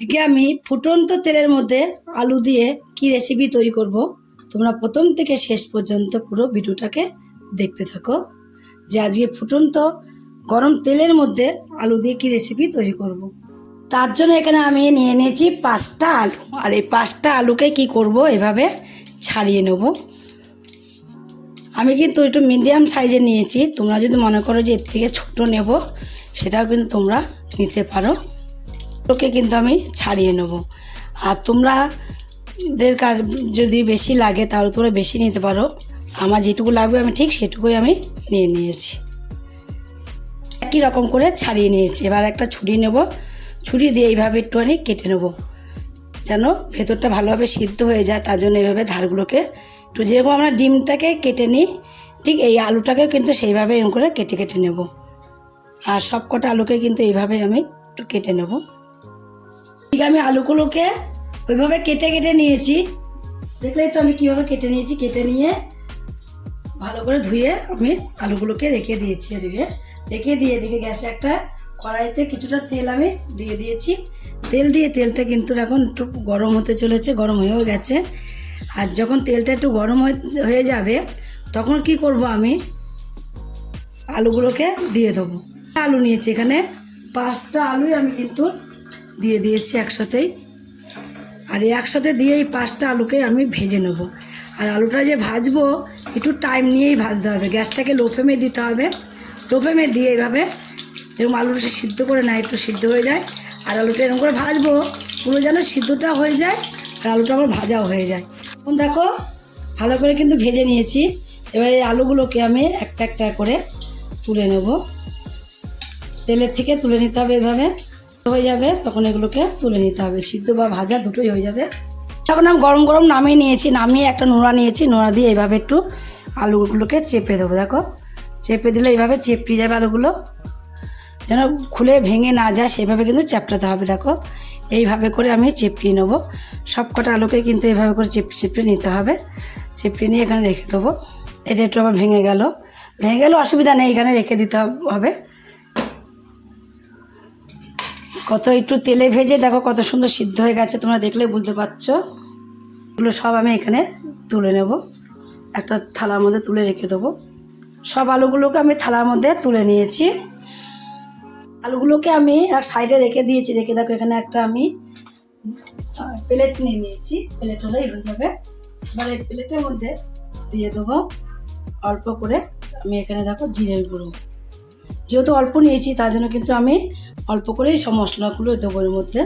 আজকে আমি ফুটন্ত তেলের মধ্যে আলু দিয়ে কি রেসিপি তৈরি করব, তোমরা প্রথম থেকে শেষ পর্যন্ত পুরো ভিডিওটাকে দেখতে থাকো। যে আজকে ফুটন্ত গরম তেলের মধ্যে আলু দিয়ে কি রেসিপি তৈরি করব। তার জন্য এখানে আমি নিয়ে নিয়েছি পাঁচটা আলু। আর এই পাঁচটা আলুকে কি করব, এভাবে ছাড়িয়ে নেব। আমি কিন্তু একটু মিডিয়াম সাইজে নিয়েছি। তোমরা যদি মনে করো যে এর থেকে ছোট নেব, সেটাও কিন্তু তোমরা নিতে পারো। ওকে কিন্তু আমি ছাড়িয়ে নেব। আর তোমরা দের কাজ যদি বেশি লাগে তাহলে তোমরা বেশি নিতে পারো। আমার যেটুকু লাগবে আমি ঠিক সেটুকুই আমি নিয়ে নিয়েছি। একই রকম করে ছাড়িয়ে নিয়েছি। এবার একটা ছুরি নেব। ছুরি দিয়ে এইভাবে একটুখানি কেটে নেব। যেন ভেতরটা ভালোভাবে সিদ্ধ হয়ে যায়, তার জন্য এইভাবে ধারগুলোকে একটু যেরকম আমরা ডিমটাকে কেটে নিই, ঠিক এই আলুটাকেও কিন্তু সেইভাবে এরকম করে কেটে কেটে নেব। আর সব কটা আলুকে কিন্তু এইভাবে আমি একটু কেটে নেব। ঠিক আমি আলুগুলোকে ওইভাবে কেটে কেটে নিয়েছি। দেখলেই তো আমি কীভাবে কেটে নিয়েছি, কেটে নিয়ে ভালো করে ধুয়ে আমি আলুগুলোকে রেখে দিয়েছি এদিকে। রেখে দিয়ে এদিকে গ্যাসে একটা কড়াইতে কিছুটা তেল আমি দিয়ে দিয়েছি। তেল দিয়ে তেলটা কিন্তু এখন একটু গরম হতে চলেছে, গরম হয়েও গেছে। আর যখন তেলটা একটু গরম হয়ে- হয়ে যাবে, তখন কি করব আমি? আলুগুলোকে দিয়ে দেবো। আলু নিয়েছি এখানে। পাঁচটা আলুই আমি কিন্তু দিয়ে দিয়েছি একসাথেই। আর এই একসাথে দিয়ে এই পাঁচটা আলুকে আমি ভেজে নেব। আর আলুটা যে ভাজবো, একটু টাইম নিয়েই ভাজতে হবে। গ্যাসটাকে লো ফ্লেমে দিতে হবে। লো ফ্লেমে দিয়ে এইভাবে যেরকম আলুটা সিদ্ধ করে না একটু সিদ্ধ হয়ে যায়। আর আলুটা এরকম করে ভাজবো, পুরো যেন সিদ্ধটা হয়ে যায় আর আলুটা আমার ভাজাও হয়ে যায়। এখন দেখো, ভালো করে কিন্তু ভেজে নিয়েছি। এবার এই আলুগুলোকে আমি একটা একটা করে তুলে নেব। তেলের থেকে তুলে নিতে হবে এভাবে। হয়ে যাবে, তখন এগুলোকে তুলে নিতে হবে। সিদ্ধ বা ভাজা দুটোই হয়ে যাবে। তখন আমি গরম গরম নামিয়ে নিয়েছি, নামিয়ে একটা নোড়া নিয়েছি। নোড়া দিয়ে এইভাবে একটু আলুগুলোকে চেপে দেবো দেখো, চেপে দিলে এইভাবে চেপড়ে যাবে আলুগুলো। যেন খুলে ভেঙে না যায় সেইভাবে কিন্তু চ্যাপটাতে হবে। দেখো, এইভাবে করে আমি চেপড়িয়ে নেব। সব কটা আলুকে কিন্তু এইভাবে করে চেপে চেপড়ে নিতে হবে। চেপড়ে নিয়ে এখানে রেখে দেবো। এটা একটু আবার ভেঙে গেল। ভেঙে গেলে অসুবিধা নেই, এখানে রেখে দিতে হবে। কত একটু তেলে ভেজে দেখো কত সুন্দর সিদ্ধ হয়ে গেছে, তোমরা দেখলে বুঝতে পারছ। এগুলো সব আমি এখানে তুলে নেব। একটা থালার মধ্যে তুলে রেখে দেবো। সব আলুগুলোকে আমি থালার মধ্যে তুলে নিয়েছি। আলুগুলোকে আমি এক সাইডে রেখে দিয়েছি। রেখে দেখো এখানে একটা আমি প্লেট নিয়ে নিয়েছি। প্লেট হলেই হয়ে যাবে। এবার প্লেটের মধ্যে দিয়ে দেবো। অল্প করে আমি এখানে দেখো জিরের গুঁড়ো। যেহেতু অল্প নিয়েছি, তার জন্য কিন্তু আমি অল্প করেই সব মশলাগুলো দেবো এর মধ্যে।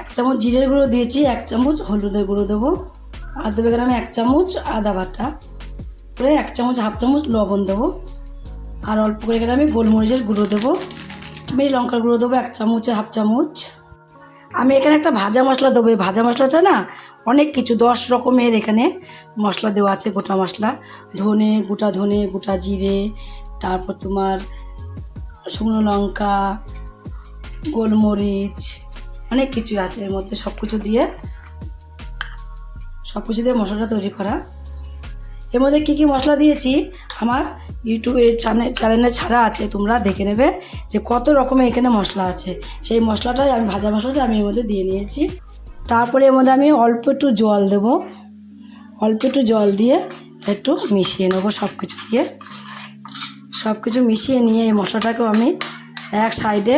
এক চামচ জিরের গুঁড়ো দিয়েছি, এক চামচ হলুদের গুঁড়ো দেবো। আর দেবো এখানে আমি এক চামচ আদা বাটা, করে এক চামচ, হাফ চামচ লবণ দেবো। আর অল্প করে এখানে আমি গোলমরিচের গুঁড়ো দেবো। আমি লঙ্কার গুঁড়ো দেবো এক চামচ, হাফ চামচ। আমি এখানে একটা ভাজা মশলা দেবো। এই ভাজা মশলাটা না অনেক কিছু, দশ রকমের এখানে মশলা দেওয়া আছে গোটা মশলা। ধনে, গোটা ধনে, গোটা জিরে, তারপর তোমার শুকনো লঙ্কা, গোলমরিচ, অনেক কিছু আছে এর মধ্যে সব কিছু দিয়ে সব কিছু দিয়ে মশলাটা তৈরি করা। এর মধ্যে কী কী মশলা দিয়েছি? আমার ইউটিউবে চ্যানেল চ্যানেলে ছাড়া আছে, তোমরা দেখে নেবে যে কত রকমের এখানে মশলা আছে। সেই মশলাটাই আমি, ভাজা মশলাটা আমি এর মধ্যে দিয়ে নিয়েছি। তারপরে এর মধ্যে আমি অল্প একটু জল দেব। অল্প একটু জল দিয়ে একটু মিশিয়ে নেব সব কিছু দিয়ে। সব কিছু মিশিয়ে নিয়ে এই মশলাটাকেও আমি এক সাইডে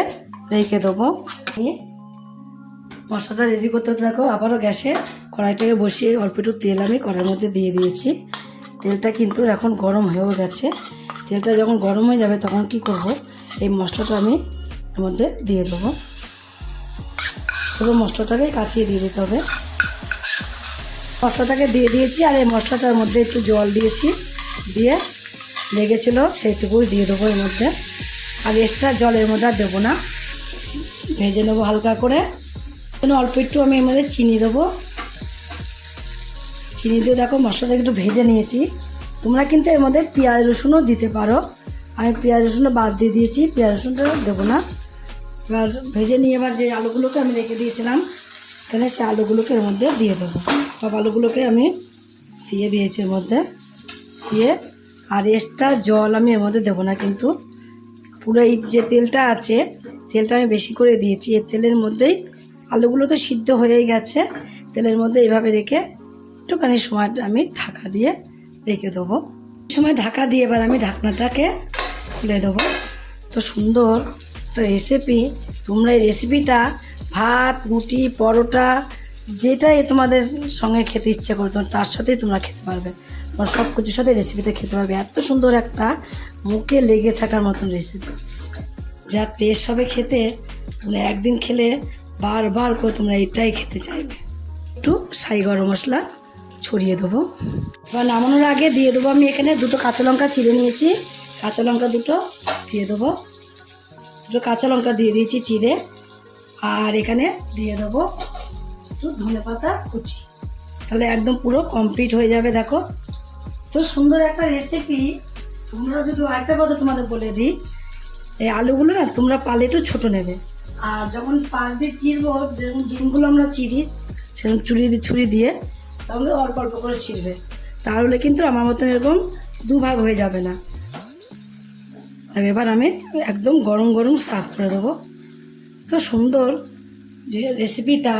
রেখে দেবো। মশলাটা রেডি করতে থাকো আবারও গ্যাসে কড়াইটাকে বসিয়ে অল্প একটু তেল আমি কড়াইয়ের মধ্যে দিয়ে দিয়েছি। তেলটা কিন্তু এখন গরম হয়েও গেছে। তেলটা যখন গরম হয়ে যাবে তখন কি করব, এই মশলাটা আমি এর মধ্যে দিয়ে দেবো। পুরো মশলাটাকে কাচিয়ে দিয়ে দিতে হবে। মশলাটাকে দিয়ে দিয়েছি আর এই মশলাটার মধ্যে একটু জল দিয়েছি, দিয়ে লেগেছিলো, সেইটুকুই দিয়ে দেবো এর মধ্যে। আর এক্সট্রা জল এর মধ্যে আর দেবো না। ভেজে নেব হালকা করে। অল্প একটু আমি এর মধ্যে চিনি দেবো। চিনি দিয়ে দেখো মশলাটা একটু ভেজে নিয়েছি। তোমরা কিন্তু এর মধ্যে পেঁয়াজ রসুনও দিতে পারো। আমি পেঁয়াজ রসুনটা বাদ দিয়ে দিয়েছি, পেঁয়াজ রসুনটা দেবো না। এবার ভেজে নিয়ে এবার যে আলুগুলোকে আমি রেখে দিয়েছিলাম, তাহলে সে আলুগুলোকে এর মধ্যে দিয়ে দেবো। সব আলুগুলোকে আমি দিয়ে দিয়েছি এর মধ্যে। দিয়ে আর এক্সট্রা জল আমি এর মধ্যে দেবো না, কিন্তু পুরো এই যে তেলটা আছে, তেলটা আমি বেশি করে দিয়েছি। এর তেলের মধ্যেই আলুগুলো তো সিদ্ধ হয়েই গেছে, তেলের মধ্যে এইভাবে রেখে একটুখানি সময় আমি ঢাকা দিয়ে রেখে দেবো। সময় ঢাকা দিয়ে এবার আমি ঢাকনাটাকে খুলে দেবো। তো সুন্দর একটা রেসিপি তোমরা এই রেসিপিটা ভাত, রুটি, পরোটা, যেটাই তোমাদের সঙ্গে খেতে ইচ্ছে করো তোমার তার সাথেই তোমরা খেতে পারবে। তোমার সব কিছুর সাথে রেসিপিটা খেতে পারবে। এত সুন্দর একটা মুখে লেগে থাকার মতন রেসিপি যা টেস্ট হবে খেতে তোমরা একদিন খেলে বারবার করে তোমরা এটাই খেতে চাইবে। একটু সাই গরম মশলা ছড়িয়ে দেবো। এবার নামানোর আগে দিয়ে দেবো আমি এখানে দুটো কাঁচা লঙ্কা চিড়ে নিয়েছি। কাঁচা লঙ্কা দুটো দিয়ে দেবো। দুটো কাঁচা লঙ্কা দিয়ে দিয়েছি চিড়ে। আর এখানে দিয়ে দেবো একটু ধনে পাতা কুচি। তাহলে একদম পুরো কমপ্লিট হয়ে যাবে, দেখো। তো সুন্দর একটা রেসিপি তোমরা যদি আরেকটা কথা তোমাদের বলে দিই, এই আলুগুলো না তোমরা পালে একটু ছোটো নেবে। আর যখন পাশ দিয়ে চিরবো, যেরকম ডিমগুলো আমরা চিরি, সেরকম চুরি দিয়ে ছুরি দিয়ে তখন অল্প অল্প করে ছিঁড়বে। তাহলে কিন্তু আমার মতন এরকম দুভাগ হয়ে যাবে না। এবার আমি একদম গরম গরম সার্ভ করে দেবো। তো সুন্দর যে রেসিপিটা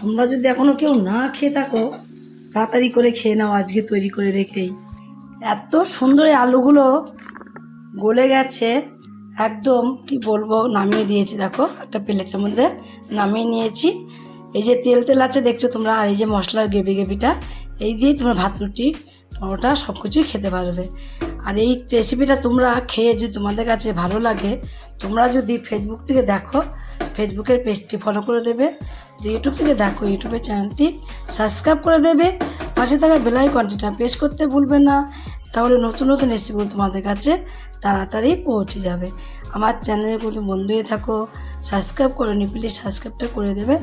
তোমরা যদি এখনও কেউ না খেয়ে থাকো তাড়াতাড়ি করে খেয়ে নাও, আজকে তৈরি করে রেখেই। এত সুন্দর আলুগুলো গলে গেছে, একদম, কি বলব, নামিয়ে দিয়েছি, দেখো, একটা প্লেটের মধ্যে নামিয়ে নিয়েছি। এই যে তেল তেল আছে, দেখছ তোমরা, আর এই যে মশলার গেবি গেবিটা এই দিয়েই তোমরা ভাত, রুটি, পরোটা সব কিছুই খেতে পারবে। আর এই রেসিপিটা তোমরা খেয়ে যদি তোমাদের কাছে ভালো লাগে, তোমরা যদি ফেসবুক থেকে দেখো ফেসবুকের পেজটি ফলো করে দেবে। যদি ইউটিউব থেকে দেখো ইউটিউবের চ্যানেলটি সাবস্ক্রাইব করে দেবে। পাশে থাকা বেলাই কন্টিটা পেশ করতে ভুলবে না। তাহলে নতুন নতুন রেসিপি তোমাদের কাছে তাড়াতাড়ি পৌঁছে যাবে। আমার চ্যানেলে কোনো বন্ধু হয়ে থাকো সাবস্ক্রাইব করে নি প্লিজ সাবস্ক্রাইবটা করে দেবে।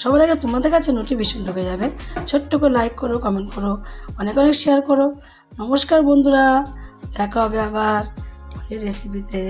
সবার আগে তোমাদের কাছে নোটিফিকেশন ঢুকে যাবে। ছোট্ট করে লাইক করো কমেন্ট করো, অনেক অনেক শেয়ার করো। নমস্কার বন্ধুরা, দেখা হবে আবার রেসিপিতে